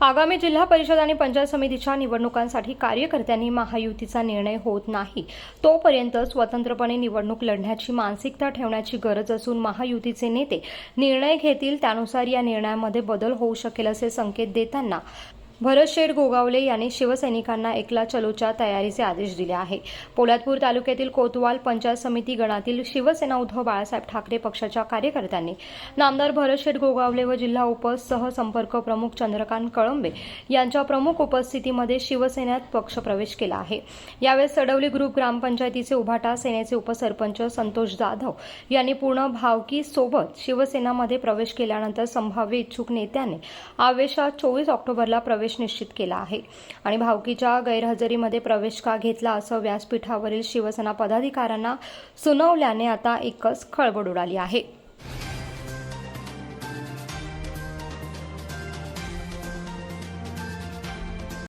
आगामी जिल्हा परिषद आणि पंचायत समितीच्या निवडणुकांसाठी कार्यकर्त्यांनी महायुतीचा निर्णय होत नाही. तोपर्यंत स्वतंत्रपणे निवडणूक लढण्याची मानसिकता ठेवण्याची गरज असून महायुतीचे नेते निर्णय घेतील त्यानुसार या निर्णयामध्ये बदल होऊ शकेल असे संकेत देताना भरत शेठ गोगावले यांनी शिवसैनिकांना एकला चलोच्या तयारीचे आदेश दिले आहे. पोलादपूर तालुक्यातील कोतवाल पंचायत समिती गणातील शिवसेना उद्धव बाळासाहेब ठाकरे पक्षाच्या कार्यकर्त्यांनी नामदार भरत शेठ गोगावले व जिल्हा उपसह संपर्क प्रमुख चंद्रकांत कळंबे यांच्या प्रमुख उपस्थितीमध्ये शिवसेनेत पक्षप्रवेश केला आहे. यावेळी सडवली ग्रुप ग्रामपंचायतीचे उभाटा सेनेचे उपसरपंच संतोष जाधव यांनी पूर्ण भावकी सोबत शिवसेनामध्ये प्रवेश केल्यानंतर संभाव्य इच्छुक नेत्याने आवेशात चोवीस ऑक्टोबरला प्रवेश प्रवेश निश्चित केला आहे. आणि भावकीच्या गैरहजेरीमध्ये प्रवेश का घेतला असं व्यासपीठावरील शिवसेना पदाधिकाऱ्यांना सुनावल्याने आता एकच खळबळ उडाली आहे.